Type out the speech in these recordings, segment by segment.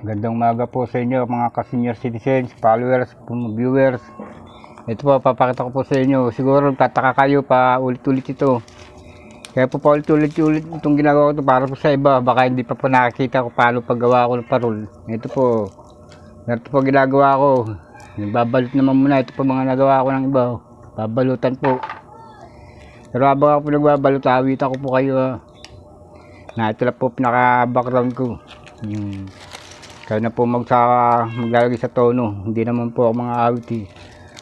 Gandang umaga po sa inyo mga ka-senior citizens, followers, viewers. Ito po, papakita ko po sa inyo. Siguro tataka kayo pa ulit-ulit ito. Kaya po pa ulit-ulit itong ginagawa ko ito para po sa iba. Baka hindi pa po nakakita ko paano paggawa ko ng parol. Ito po. Ito po ginagawa ko. Babalot naman muna. Ito po mga nagawa ko ng iba. Babalutan po. Pero habang ako po nagbabalot, awit ako po kayo. Na ito lang po pinaka-background ko. Yung kaya na po magsa, maglalagay sa tono. Hindi naman po ako mga awit eh.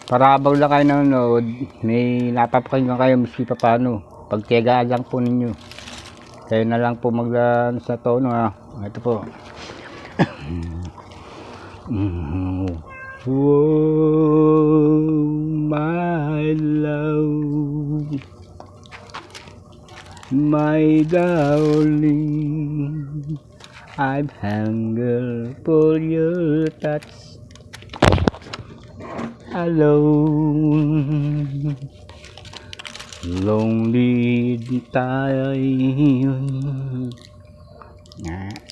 Para habang lang kayo nanonood, may napapakinggan kayo miski pa paano. Pagtiyagaan lang po ninyo. Kayo na lang po mag ah, sa tono ha. Ito po. Whoa, my love, my darling. I've hunger for your touch. Alone. Lonely time.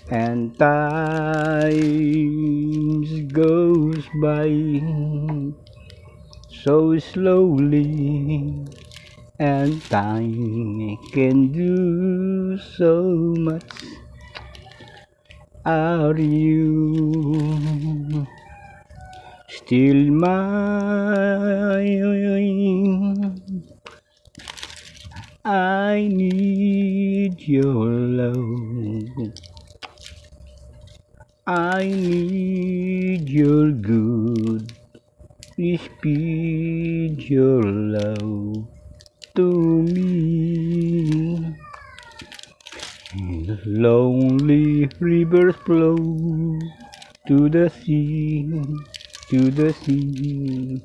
And time goes by so slowly. And time can do so much are you still mine? I need your love. I need your good. Speed your love to me. Lonely rivers flow to the sea, to the sea.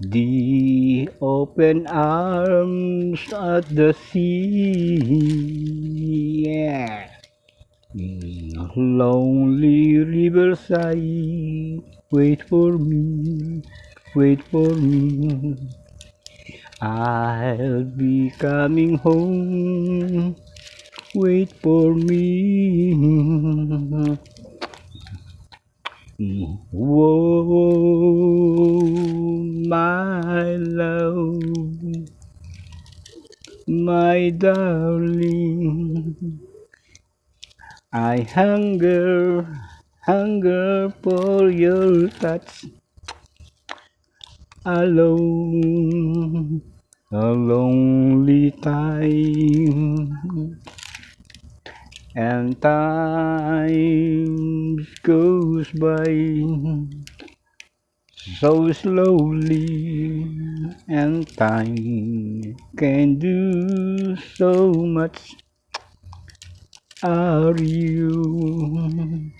The open arms at the sea. Yeah. Lonely riverside, wait for me, wait for me. I'll be coming home. Wait for me. Whoa, my love, my darling. I hunger, hunger for your touch. Alone, a lonely time and time goes by so slowly and time can do so much. Are you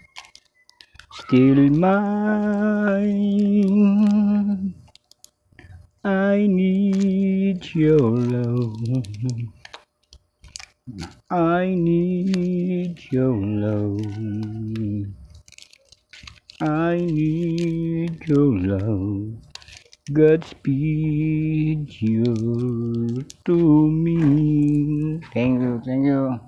still mine? I need your love I need your love. I need your love. Godspeed you to me. Thank you, thank you.